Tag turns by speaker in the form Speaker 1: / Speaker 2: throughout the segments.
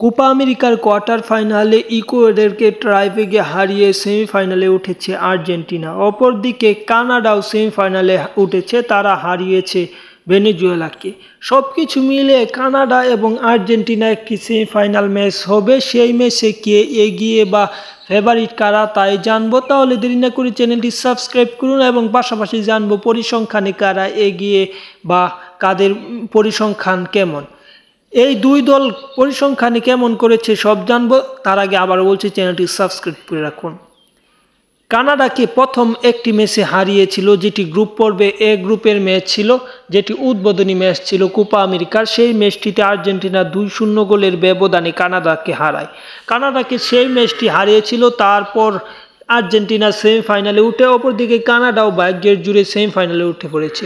Speaker 1: Copa আমেরিকার quarter ফাইনালে ইকুয়েডরকে ট্রাইবেগে হারিয়ে সেমিফাইনালে উঠেছে আর্জেন্টিনা। অপরদিকে কানাডাও সেমিফাইনালে উঠেছে, তারা হারিয়েছে ভেনেজুয়েলাকে। সব কিছু মিলে কানাডা এবং আর্জেন্টিনা একটি সেমিফাইনাল ম্যাচ হবে। সেই ম্যাচে কে এগিয়ে বা ফেভারিট কারা তাই জানব। তাহলে দেরি না করে চ্যানেলটি সাবস্ক্রাইব করুন এবং পাশাপাশি জানব পরিসংখ্যানে কারা এগিয়ে বা কাদের পরিসংখ্যান কেমন। এই দুই দল পরিসংখ্যানে কেমন করেছে সব জানব, তার আগে আবার বলছি, চ্যানেলটি সাবস্ক্রাইব করে রাখুন। কানাডাকে প্রথম একটি ম্যাচে হারিয়েছিল, যেটি গ্রুপ পর্বে এ গ্রুপের ম্যাচ ছিল, যেটি উদ্বোধনী ম্যাচ ছিল কোপা আমেরিকার। সেই ম্যাচটিতে আর্জেন্টিনা দুই শূন্য গোলের ব্যবধানে কানাডাকে হারায়। কানাডাকে সেই ম্যাচটি হারিয়েছিল, তারপর আর্জেন্টিনা সেমিফাইনালে উঠে, অপরদিকে কানাডাও ভাগ্যের জুড়ে সেমিফাইনালে উঠে পড়েছে।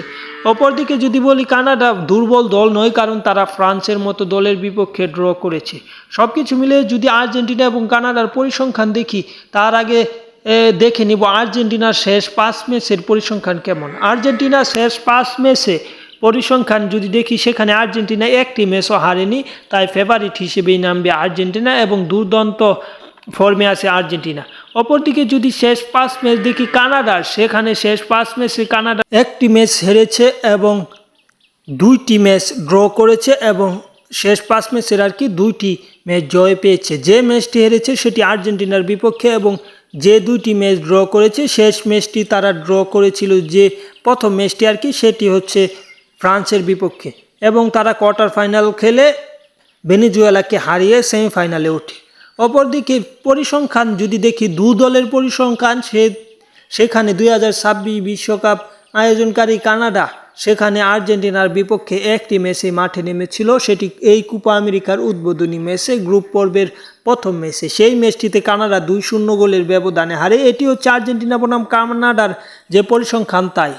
Speaker 1: অপরদিকে যদি বলি, কানাডা দুর্বল দল নয়, কারণ তারা ফ্রান্সের মতো দলের বিপক্ষে ড্র করেছে। সব কিছু মিলে যদি আর্জেন্টিনা এবং কানাডার পরিসংখ্যান দেখি, তার আগে দেখে নিব আর্জেন্টিনার শেষ পাঁচ ম্যাচের পরিসংখ্যান কেমন। আর্জেন্টিনার শেষ পাঁচ ম্যাচে পরিসংখ্যান যদি দেখি, সেখানে আর্জেন্টিনা একটি ম্যাচও হারেনি, তাই ফেভারিট হিসেবেই নামবে আর্জেন্টিনা এবং দুর্দান্ত ফর্মে আছে আর্জেন্টিনা। অপরদিকে যদি শেষ পাঁচ ম্যাচ দেখি কানাডার সেখানে শেষ পাঁচ ম্যাচে কানাডা একটি ম্যাচ হেরেছে এবং দুইটি ম্যাচ ড্র করেছে এবং শেষ পাঁচ ম্যাচের আর কি দুইটি ম্যাচ জয় পেয়েছে। যে ম্যাচটি হেরেছে সেটি আর্জেন্টিনার বিপক্ষে এবং যে দুইটি ম্যাচ ড্র করেছে, শেষ ম্যাচটি তারা ড্র করেছিল যে প্রথম ম্যাচটি আর কি, সেটি হচ্ছে ফ্রান্সের বিপক্ষে। এবং তারা কোয়ার্টার ফাইনাল খেলে ভেনেজুয়েলাকে হারিয়ে সেমিফাইনালে ওঠে। অপরদিকে পরিসংখ্যান, যদি দেখি দু দলের পরিসংখ্যান, সে সেখানে দুই হাজার ছাব্বিশ বিশ্বকাপ আয়োজনকারী কানাডা, সেখানে আর্জেন্টিনার বিপক্ষে একটি ম্যাচে মাঠে নেমেছিল, সেটি এই কোপা আমেরিকার উদ্বোধনী ম্যাচে গ্রুপ পর্বের প্রথম ম্যাচে সেই ম্যাচটিতে কানাডা দুই শূন্য গোলের ব্যবধানে হারে এটি হচ্ছে আর্জেন্টিনা বনাম কানাডার যে পরিসংখ্যান, তাই।